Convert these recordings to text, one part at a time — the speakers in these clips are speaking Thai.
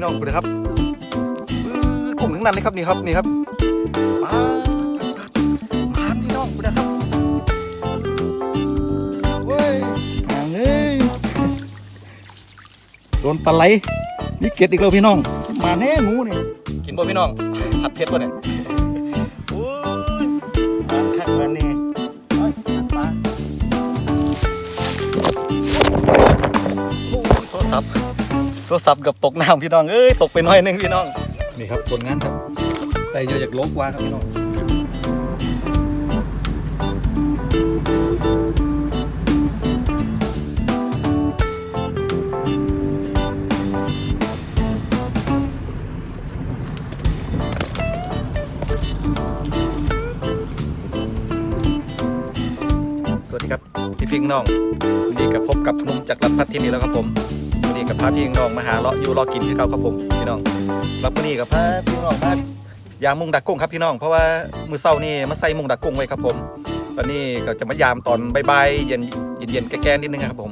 พี่น้องดูนะครับอื้อกลุ่มทั้งนั้นเลยครับนี่ครับนี่ครับมามาพี่น้องดูนะครับเว้ยห่างเอ้ยโดนปลาไหลนี่เก็ดอีกแล้วพี่น้อง มาแน่งูนี่กินบ่พี่น้องผัดเผ็ดบ่เนี่ยโอ้ยมาคักมานี่เอ้ยปลาโอ้ยโทรศัพท์ โทรศัพท์กับตกน้ำพี่น้องเอ้ยตกไปน้อยนึงพี่น้องนี่ครับผลงานครับได้เยอะจากลกว่าครับพี่น้องสวัสดีครับ พี่พิงน้องวันนี้กับพบกับนุ่มจากลำพัดที่นี่แล้วครับผม กับพาพี่น้องมาหาเลาะอยู่รอกินที่เขาครับผมพี่น้องสำหรับวันนี้กับพาพี่น้องมายามมุงดักกุ้งครับพี่น้องเพราะว่ามือเศร้านี่มาใส่มุงดักกุ้งไว้ครับผมตอนนี้ก็จะมายามตอนบ่ายๆเย็นเย็นแก่ๆนิดนึงครับผม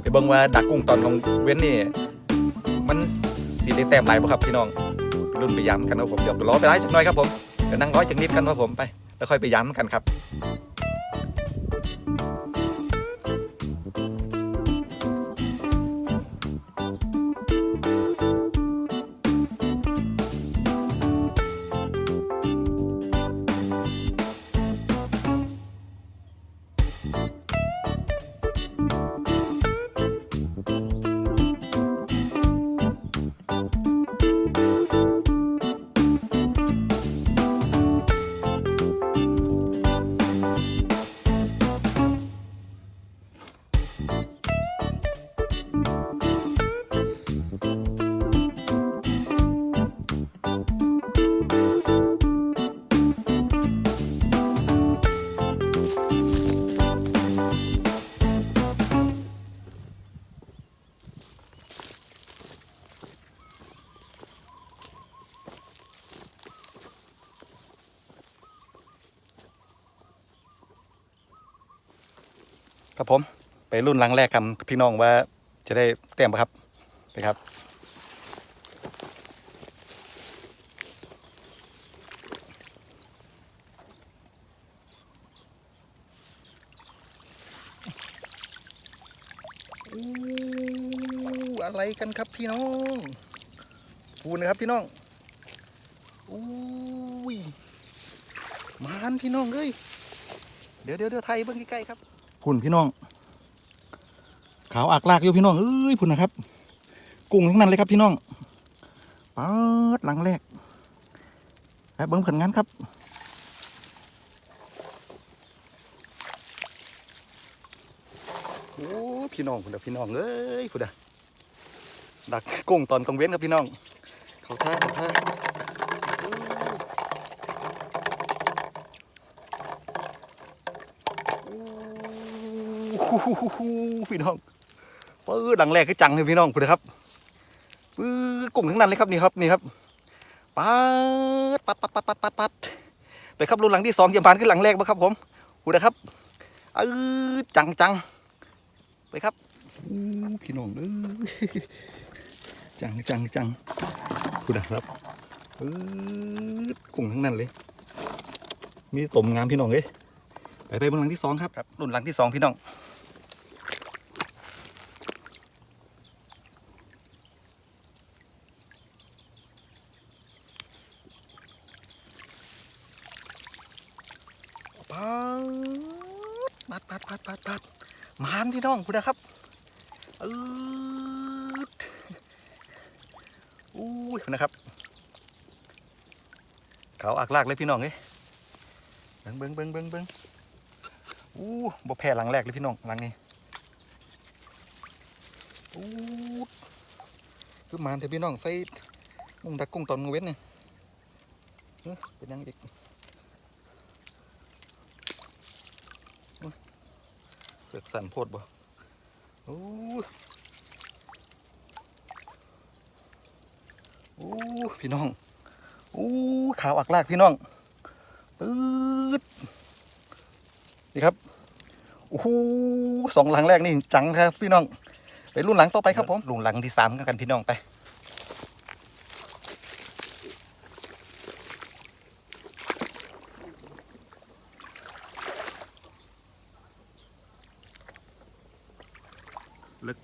ไปเบิ่งว่าดักกุ้งตอนของเว้นนี่มันสีได้แต้มหลายบ่ครับพี่น้องรุ่นไปยามกันครับผมเดี๋ยวรอไปไล่จักหน่อยครับผมเดี๋ยวนั่งร้อยจักนิดกันครับผมไป แล้วค่อยไปยามกันครับ ครับผม ไปรุ่นรังแรกกันพี่น้องว่าจะได้เต็มปะครับ ไปครับอู้อะไรกันครับพี่น้องปูนะครับพี่น้องอู้ยมานพี่น้องเอ้ยเดี๋ยวเดี๋ยวเดี๋ยวไทยเบิ่งใกล้ๆครับ พุ่นพี่น้อง ขาวอักลากอยู่พี่น้องเอ้ยพุ่นนะครับ กุ้งทั้งนั้นเลยครับพี่น้องปาดหลังแรกไปเบิ้งผลงานครับโอ้พี่น้องพุ่นนะพี่น้องเอ้ยพุ่นนะดักกุ้งตอนกลางเว้นครับพี่น้อง เขาท่าเขาท่าโอ้โห พี่น้องปื้อดังแรกคือจังเลยพี่น้องพุ่นะครับปื้อกุ้งทั้งนั้นเลยครับนี่ครับนี่ครับปัดปัดปัดปัดปัดปัดปัดไปครับรุ่นหลังที่สองยามพานขึ้นหลังแรกมาครับ ผมพุ่นะครับเออจังจังไปครับพี่น้องเอ้ยจังจังจังพุ่นะครับเออกุ้งทั้งนั้นเลย มีตมงามพี่น้องเอ้ยไปไปบนหลังที่สองครับครับรุ่นหลังที่สองพี่น้อง ปัดปัดปัดปัดปัดปัดมานพี่น้องคุณนะครับเอออู้ยนะครับ เขาอักลากเลยพี่น้องเอ้ยเบิ้งเบิ้งเบิ้งเบิ้งเบิ้งอู้บ่แพ้หลังแรกเลยพี่น้องหลังนี้อู้คือมานเถอะพี่น้องใส่มุงดักกุ้งตอนเว้นเนี่เอ้อเป็นยังอีกอุ๊ย เกิดสั่นโพดบ่โอู้อู้พี่น้องโอ้ขาวอักลากพี่น้องปื๊ดนี่ครับโอ้โหสองหลังแรกนี่จังครับ พี่น้องไปรุ่นหลังต่อไปครับผมรุ่นหลังที่สามกันพี่น้องไป ลึก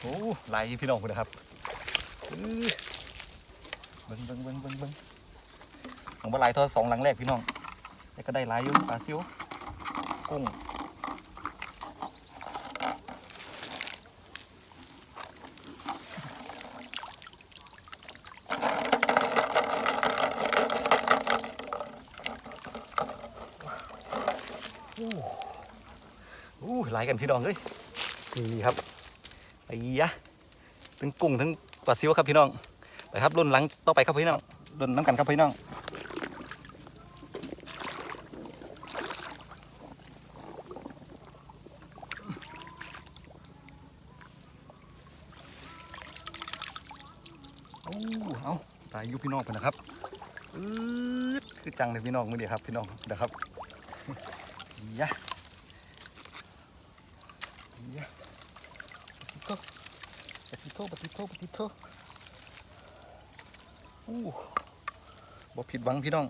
โอ้ไหลพี่น้องคุณนะครับเบิ้งเบิ้งเบิ้งเบิ้งเบิ้งหลังปลาไหลเท่าสองหลังแรกพี่น้องแล้วก็ได้หลายอยู่ปลาซิวกุ้ง อู้หลายกันพี่น้องเอ้ยนี่ครับไอ้ยะทั้งกุ้งทั้งปลาซิวครับพี่น้องไปครับรุ่นหลังต่อไปครับพี่น้องรุ่นน้ำกันครับพี่น้องโอ้เอาตายยุพี่น้องไปนะครับอืดคือจังเลยพี่น้องมือเดียวครับพี่น้องเดี๋ยวครับ ยะ Ya. Patito, patito, patito, patito. อู้บ่ผิดหวังพี่น้อง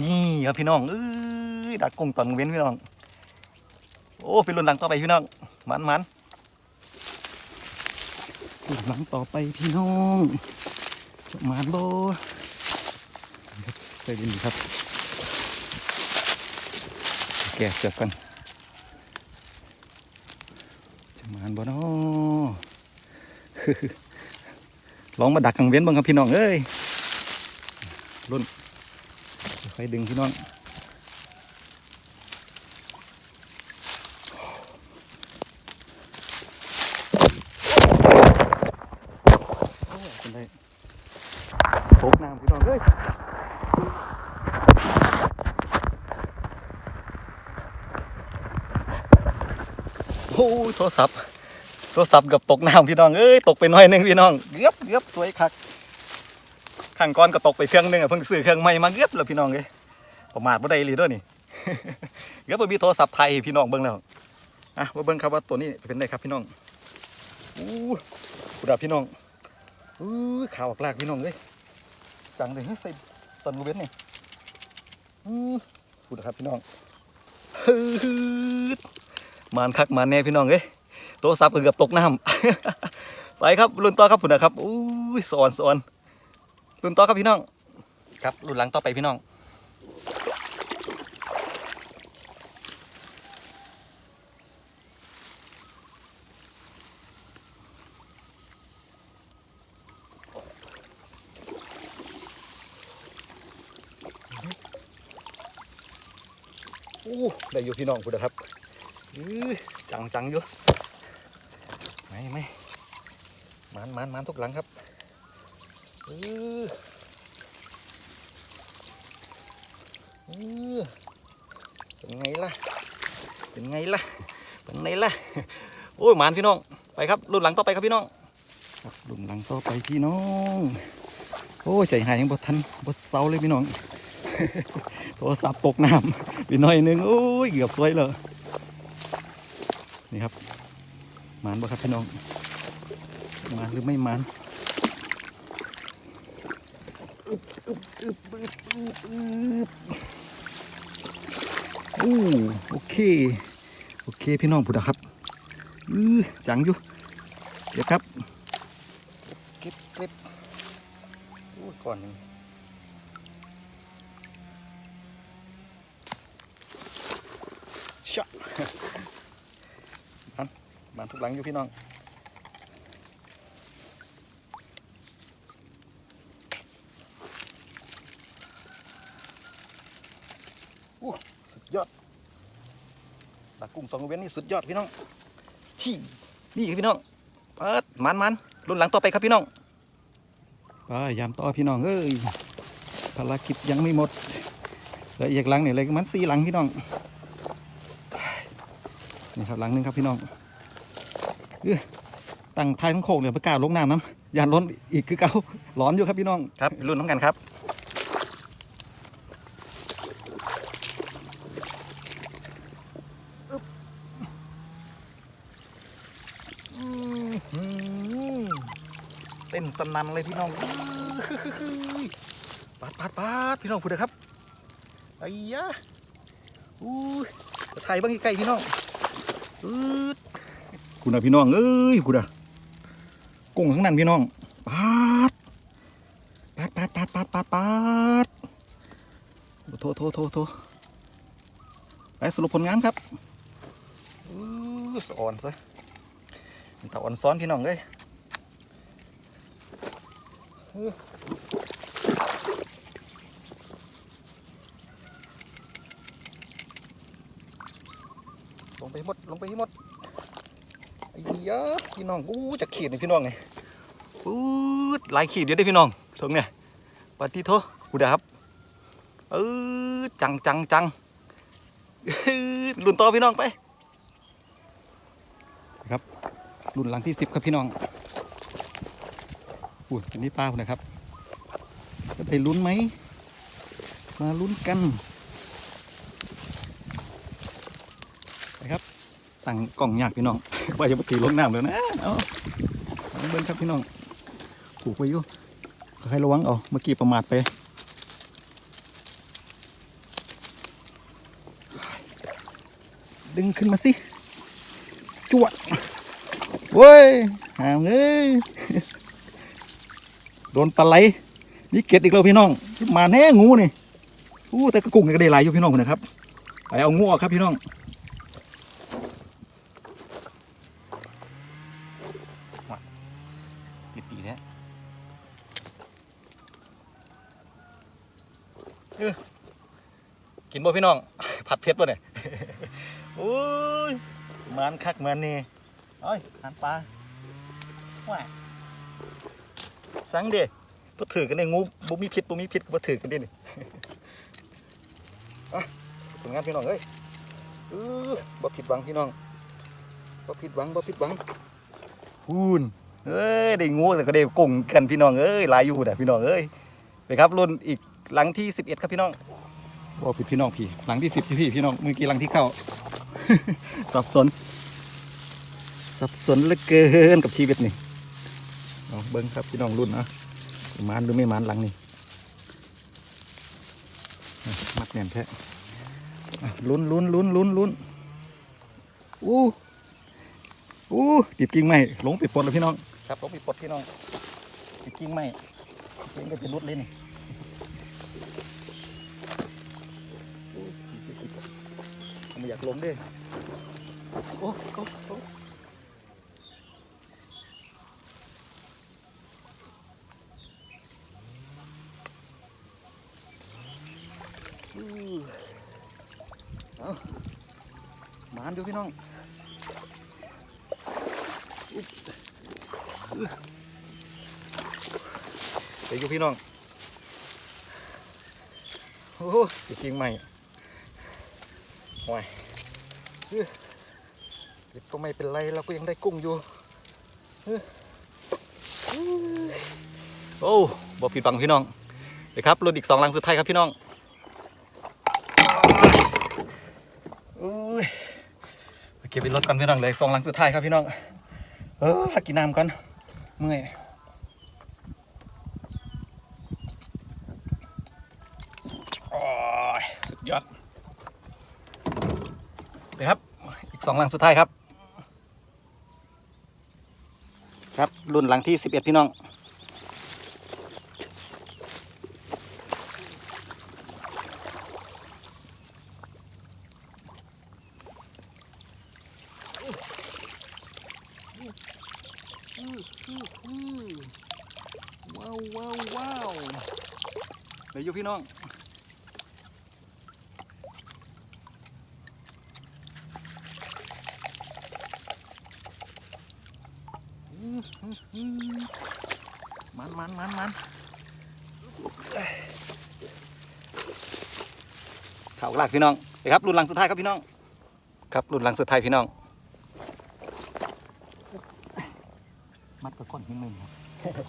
นี่ครับพี่น้องเอ้ยดักกุ้งตอนเว้นพี่น้อง โอ้เป็นรุ่นหลังต่อไปพี่น้อง มันมันรุ่นหลังต่อไปพี่น้อง มันโบใส่ดินครับ แกเสือกันจะมานบ่นอลองมาดักกังเว้นบ้างครับพี่น้องเอ้ยรุ่นค่อยดึงพี่น้องโอ้ยเป็นไรโถกน้ำพี่น้องเอ้ย โอ้ยโทรศัพท์ โทรศัพท์เกับตกน้ำพี่น้อง เอ้ย ตกไปหน่อยนึงพี่น้อง เกือบเกือบสวยคักข้างก้อนก็ตกไปเครื่องนึงอะเพิ่งซื้อเครื่องใหม่มาเกือบแล้วพี่น้องเอ้ยประมาทบ่ได้เลยด้วยนี่เกือบบ่มีโทรศัพท์ไทยพี่น้องเบิ่งแล้ว อะมาเบิ่งครับว่าตัวนี้เป็นไงครับพี่น้อง อู้กูดาพี่น้อง อู้ขาวออกลากพี่น้องเอ้ยจังเลยเฮ้ยใส่ตอนกูเว้นนี่อู้กูดาครับพี่น้องฮืด มานคักมานแน่พี่น้องเอ้ยโทรศัพท์เกือบตกน้ำไปครับรุ่นต่อครับพุ่นนะครับอุ้ยสอนสอนรุ่นต่อครับพี่น้อง ครับรุ่นหลังต่อไปพี่น้องอู้ได้อยู่พี่น้องพุ่นนะครับอื้อ จังจังอยู่ไม่ไม่มันมันมันทุกหลังครับเออเออเป็นไงล่ะเป็นไงล่ะเป็นไงล่ะโอ้ยมานพี่น้องไปครับรุ่นหลังต่อไปครับพี่น้องครับรุ่นหลังต่อไปพี่น้องโอ้ยใจหายยังบดทันบดเซาเลยพี่น้องโทรศัพท์ตกน้ำพี่น้อยนึงโอ้ยเกือบสวยเลย นี่ครับหมานบ่ครับพี่น้องหมานหรือไม่หมานโอ้โอเค โอเคพี่น้องผู้ดครับอือจังอยู่เดี๋ยวครับเก็บเก็บโอ้ก่อนหนึ่งชะ มันทุกหลังอยู่พี่น้องโอ้สุดยอดดักกุ้งสองเว้นนี่สุดยอดพี่น้องที่นี่ครับพี่น้องเปิดมันมันรุ่นหลังต่อไปครับพี่น้องไปยามต่อพี่น้องเอ้ยภารกิจยังไม่หมดเหลืออีกหลังเนี่ยเลยมันสี่หลังพี่น้องนี่ครับหลังหนึงครับพี่น้อง ตั้งท้ายทั้งโคกเนี่ยประกล้าศลงน้ำน้ำยานล้นอีกคือเก่าร้อนอยู่ครับพี่น้องครับรุ่นน้ำกันครับเต้นสนันเลยพี่น้องปัดปาดปาดพี่น้องพูดนะครับไอ้ยะอู้ยถ่ายเบ้างใกล้ๆพี่น้องอืด คุณนะพี่น้องเอ้ยคุณอะกุ้งข้างนั้นพี่น้องปาดปาดปาดปาดปาดปาดปาดโทโทโทโทไปสรุปผลงานครับอู้อ่อนซะตะอ่อนซ้อนพี่น้องเลยลงไปหมด ลงไปหมด ไอ้ยะพี่น้องอู้จะขีดเลยพี่น้องไงอู้หลายขีดเดียวได้พี่น้องตรงเนี่ยปฏิโทกูเดาครับเออจังจังจังอื้รุ่นต่อพี่น้องไป ครับรุ่นหลังที่สิบครับพี่น้องอุ้ยอันนี้ปลาผมนะครับจะไปลุ้นไหมมาลุ้นกันนะครับ ตั้งกล่องยากพี่น้องว่าจะไปตีลงน้ำแล้วนะเอาเอาเบิ้งครับพี่น้องผูกไว้อยู่ให้ระวังเอาเมื่อกี้ประมาทไปดึงขึ้นมาสิจวดเว้ยหามเอ้ยโดนปลาไหลมีเกล็ดอีกแล้วพี่น้องมาแน่งูนี่อู้แต่กระกุ้งก็ได้หลายอยู่พี่น้องนะครับไปเอางูออกครับพี่น้องติดตีแท้เออ กินบ่พี่น้อง ผัดเผ็ดบ่เนี่ยโอ้ยมันคักมันนี่เอ้ยหันปลาว่าสังเดบ่ถือกันได้งูบ่มีพิษบ่มีพิษก็บ่ถือกันเด้นี่อะผลงานพี่น้องเอ้ยเออบ่ผิดหวังพี่น้องบ่ผิดหวังบ่ผิดหวังพูนเอ้ยได้งูแล้วก็ได้กุ้งกันพี่น้องเอ้ยลายอยู่น่พี่น้องเอ้ยไปครับรุ่นอีก หลังที่11ครับพี่น้องบ่ผิดพี่น้องพี่ หลังที่10ที่พี่พี่น้องเมื่อกี้หลังที่เก้าสับสน สับสนเหลือเกินกับชีวิตนี่เอาเบิ้งครับพี่น้องรุ่นนะมานหรือไม่มานหลังนี่มัดแน่นแท้ลุ้นลุ้นลุ้นลุ้นลุ้นอู้อู้ติดกิ่งไม้หลงไปปลดแล้วพี่น้อง ครับหลงไปปลดพี่น้องติดกิ่งไม้กิ่งก็จะรุดเลยนี่ อยากลงเด้วยโอ้โอ้โอ้เอาหมานดูพี่น้องเดี๋ยวอยู่พี่น้อง โอ้จริงใหม ห่วยเด็กก็ไม่เป็นไรเราก็ยังได้กุ้งอยู่อื้ออื้อโอ้บ่ผิดบังพี่น้องเดี๋ยวครับรุ่นอีกสองลังสุดท้ายครับพี่น้องอุ้ยเก็บไปรถก่อนพี่น้องเลยสองลังสุดท้ายครับพี่น้อง เออพักกินน้ำก่อนเมื่อย สองหลังสุดท้ายครับ ครับรุ่นหลังที่สิบเอ็ดพี่น้อง ว้าวว้าวว้าวเดี๋ยวอยู่พี่น้องอื้อหือหือ มันมันมันมันเข่าลากพี่น้องไปครับรุ่นหลังสุดท้ายครับพี่น้อง ครับรุ่นหลังสุดท้ายพี่น้อง มัดกับก้อนหินหนึ่งครับ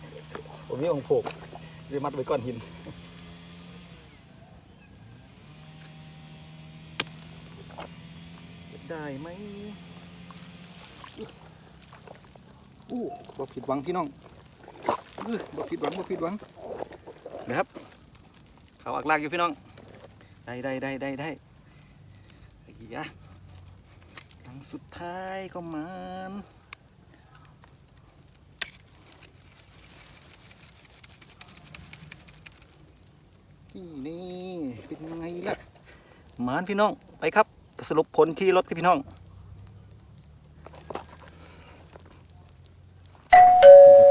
ผมมีองค์โผกเรียมัดไว้ก้อนหินได้ไหม อู้บ่ผิดหวังพี่น้องอื้อบ่ผิดหวังบ่ผิดหวังนะครับเขาอักลากอยู่พี่น้อง ได้ได้ได้ได้ได้ไอ้ยะครั้งสุดท้ายก็มันนี่นี่เป็นไงล่ะหมานพี่น้องไปครับ สรุปผลที่รถครับพี่น้อง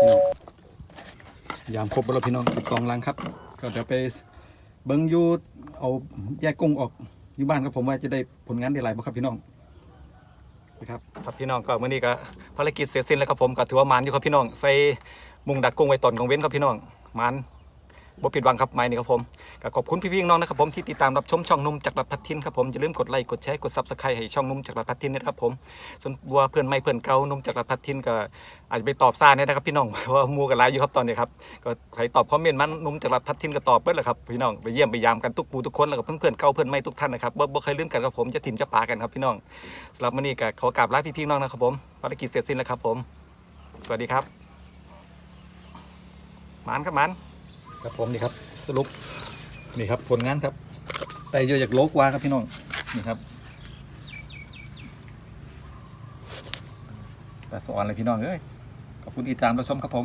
พี่น้อง ยามครบแล้วพี่น้องติดกองลังครับ ก็เดี๋ยวไปเบิ้งยูเอาแยกกุ้งออกอยู่บ้านครับผมว่าจะได้ผลงานได้หลายบ่ครับพี่น้องนะครับครับพี่น้องก็เมื่อนี้ก็ภารกิจเสร็จสิ้นแล้วครับผมก็ถือว่ามานอยู่ครับพี่น้องใส่มุงดักกุ้งไว้ตอนกองเว้นครับพี่น้องมาน บ่ผิดหวังครับไม้นี่ครับผมก็ขอบคุณพี่ๆน้องนะครับผมที่ติดตามรับชมช่องนุ่มจากรัฐพัทินครับผมอย่าลืมกดไลค์กดแชร์กดซับสไครต์ให้ช่องนุ่มจากรัฐพัทินนะครับผมส่วนบัวเพื่อนไม่เพื่อนเก่านุ่มจากรัฐพัทินก็อาจจะไปตอบซ่าเนี่ยนะครับพี่น้องเพราะว่ามูกันหลายอยู่ครับตอนนี้ครับก็ใครตอบคอมเมนต์มันนุ่มจากรัฐพัทินก็ตอบเบิดแหละครับพี่น้องไปเยี่ยมไปยามกันทุกปูทุกคนแล้วก็เพื่อนๆเก่าเพื่อนไม่ทุกท่านนะครับบ่เคยลืมกันครับผมจะถิ่มจะปากันครับพี่น้องสำหรับวันนี้ก็ขอกราบลาพี่ๆน้องนะครับผมภารกิจเสร็จสิ้นแล้วครับผม สวัสดีครับมานครับมาน ครับผมนี่ครับสรุปนี่ครับผลงานครับแต่เยอะจากโลกว่าครับพี่น้องนี่ครับปลาสอนเลยพี่น้องเอ้ยขอบคุณที่ติดตามรับชมครับผม